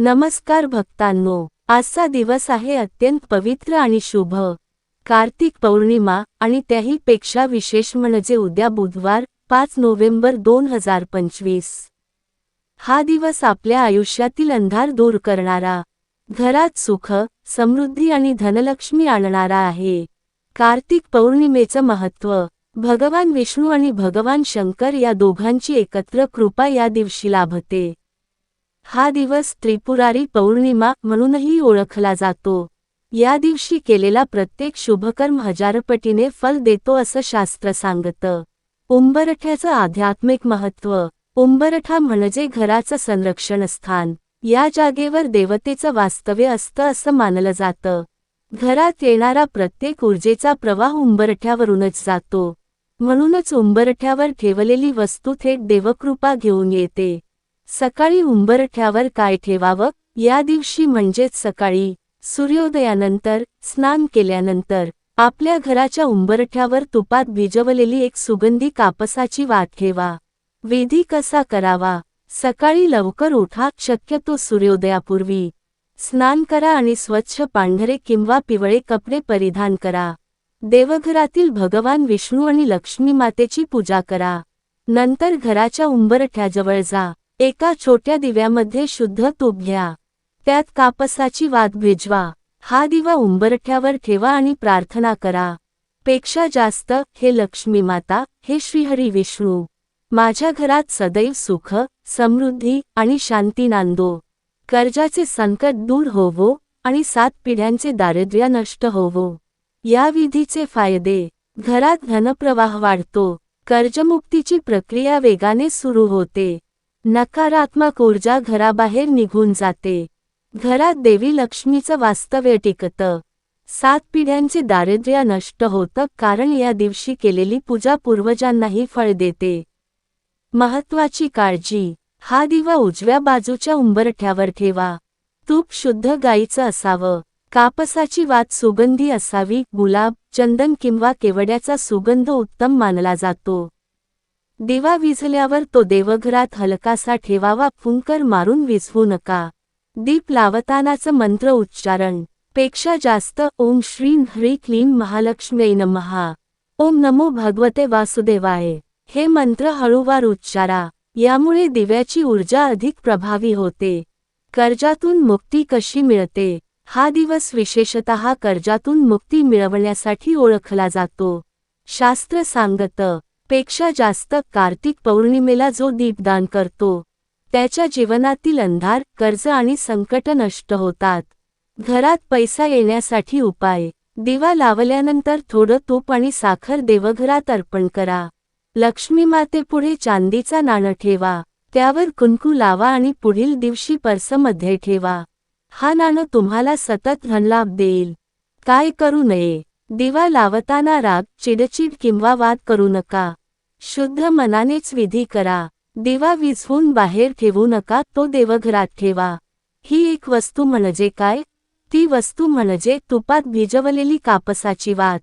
नमस्कार भक्तांनो आजचा दिवस आहे अत्यंत पवित्र आणि शुभ. कार्तिक पौर्णिमा आणि त्याही पेक्षा विशेष म्हणजे उद्या बुधवार पाच नोव्हेंबर दोन हजार पंचवीस. हा दिवस आपल्या आयुष्यातील अंधार दूर करणारा घरात सुख समृद्धी आणि धनलक्ष्मी आणणारा आहे. कार्तिक पौर्णिमेचं महत्त्व भगवान विष्णू आणि भगवान शंकर या दोघांची एकत्र कृपा या दिवशी लाभते. हा दिवस त्रिपुरारी पौर्णिमा म्हणूनही ओळखला जातो. या दिवशी केलेला प्रत्येक शुभकर्म हजारपटीने फल देतो असं शास्त्र सांगतं. उंबरठ्याचं आध्यात्मिक महत्त्व. उंबरठा म्हणजे घराचं संरक्षण स्थान या जागेवर देवतेचं वास्तव्य असतं असं मानलं जातं. घरात येणारा प्रत्येक ऊर्जेचा प्रवाह उंबरठ्यावरूनच जातो. म्हणूनच उंबरठ्यावर ठेवलेली वस्तू थेट देवकृपा घेऊन येते. सकाळी उंबरठ्यावर काय ठेवावं? या दिवशी म्हणजेच सकाळी सूर्योदयानंतर स्नान केल्यानंतर आपल्या घराच्या उंबरठ्यावर तुपात भिजवलेली एक सुगंधी कापसाची वाट ठेवा. विधी कसा करावा? सकाळी लवकर उठा शक्यतो सूर्योदयापूर्वी. स्नान करा आणि स्वच्छ पांढरे किंवा पिवळे कपडे परिधान करा. देवघरातील भगवान विष्णू आणि लक्ष्मी मातेची पूजा करा. नंतर घराच्या उंबरठ्याजवळ जा. एका छोट्या दिव्यामध्ये शुद्ध तूप घ्या. त्यात कापसाची वात भिजवा. हा दिवा उंबरठ्यावर ठेवा आणि प्रार्थना करा. पेक्षा जास्त हे लक्ष्मी माता हे श्रीहरी विष्णू. माझ्या घरात सदैव सुख समृद्धी आणि शांती नांदो. कर्जाचे संकट दूर होवो आणि सात पिढ्यांचे दारिद्र्य नष्ट होवो. या विधीचे फायदे. घरात धनप्रवाह वाढतो. कर्जमुक्तीची प्रक्रिया वेगाने सुरू होते. नकारात्मक ऊर्जा घराबाहेर निघून जाते. घरात देवी लक्ष्मीचं वास्तव्य टिकतं. सात पिढ्यांचे दारिद्र्य नष्ट होतं कारण या दिवशी केलेली पूजा पूर्वजांनाही फळ देते. महत्वाची काळजी. हा दिवा उजव्या बाजूच्या उंबरठ्यावर ठेवा. तूप शुद्ध गाईचं असावं. कापसाची वात सुगंधी असावी. गुलाब चंदन किंवा केवड्याचा सुगंध उत्तम मानला जातो. दिवा विझल्यावर तो देवघरात हलकासा ठेवावा फुंकर मारून विझवू नका. दीप लावतानाचं मंत्र उच्चारण. पेक्षा जास्त ओम श्री ह्री क्लीम महालक्ष्मी नमहा ओम नमो भगवते वासुदेवाय. हे मंत्र हळूवार उच्चारा. यामुळे दिव्याची ऊर्जा अधिक प्रभावी होते. कर्जातून मुक्ती कशी मिळते? हा दिवस विशेषतः कर्जातून मुक्ती मिळवण्यासाठी ओळखला जातो. शास्त्र सांगतं पेक्षा जास्त कार्तिक पौर्णिमेला जो दीपदान करतो त्याच्या जीवनातील अंधार कर्ज आणि संकट नष्ट होतात. घरात पैसा येण्यासाठी उपाय. दिवा लावल्यानंतर थोडं तूप आणि साखर देवघरात अर्पण करा. लक्ष्मी मातेपुढे चांदीचा नाणं ठेवा. त्यावर कुंकू लावा आणि पुढील दिवशी पर्समध्ये ठेवा. हा नाणं तुम्हाला सतत धनलाभ देईल. काय करू नये? दिवा लावताना राग चिडचिड किंवा वाद करू नका. शुद्ध मनानेच विधी करा. दिवा विझवून बाहेर ठेवू नका तो देवघरात ठेवा. ही एक वस्तू म्हणजे काय? ती वस्तू म्हणजे तुपात भिजवलेली कापसाची वात.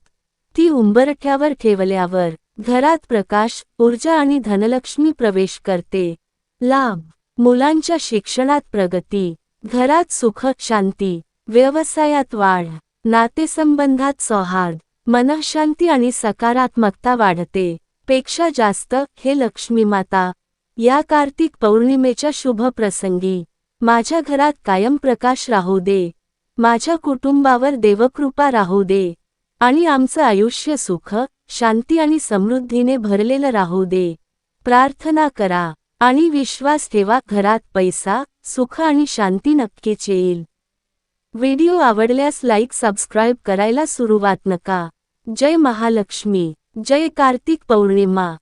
ती उंबरठ्यावर ठेवल्यावर घरात प्रकाश ऊर्जा आणि धनलक्ष्मी प्रवेश करते. लाभ. मुलांच्या शिक्षणात प्रगती. घरात सुख शांती. व्यवसायात वाढ. नातेसंबंधात सौहार्द मनःशांती आणि सकारात्मकता वाढते. पेक्षा जास्त हे लक्ष्मी माता या कार्तिक पौर्णिमेच्या शुभ प्रसंगी माझ्या घरात कायम प्रकाश राहू दे. माझ्या कुटुंबावर देवकृपा राहू दे. आणि आमचं आयुष्य सुख शांती आणि समृद्धीने भरलेलं राहू दे. प्रार्थना करा आणि विश्वास ठेवा घरात पैसा सुख आणि शांती नक्कीच येईल. व्हिडिओ आवडल्यास लाईक सबस्क्राईब करायला सुरुवात नका. जय महालक्ष्मी. जय कार्तिक पौर्णिमा.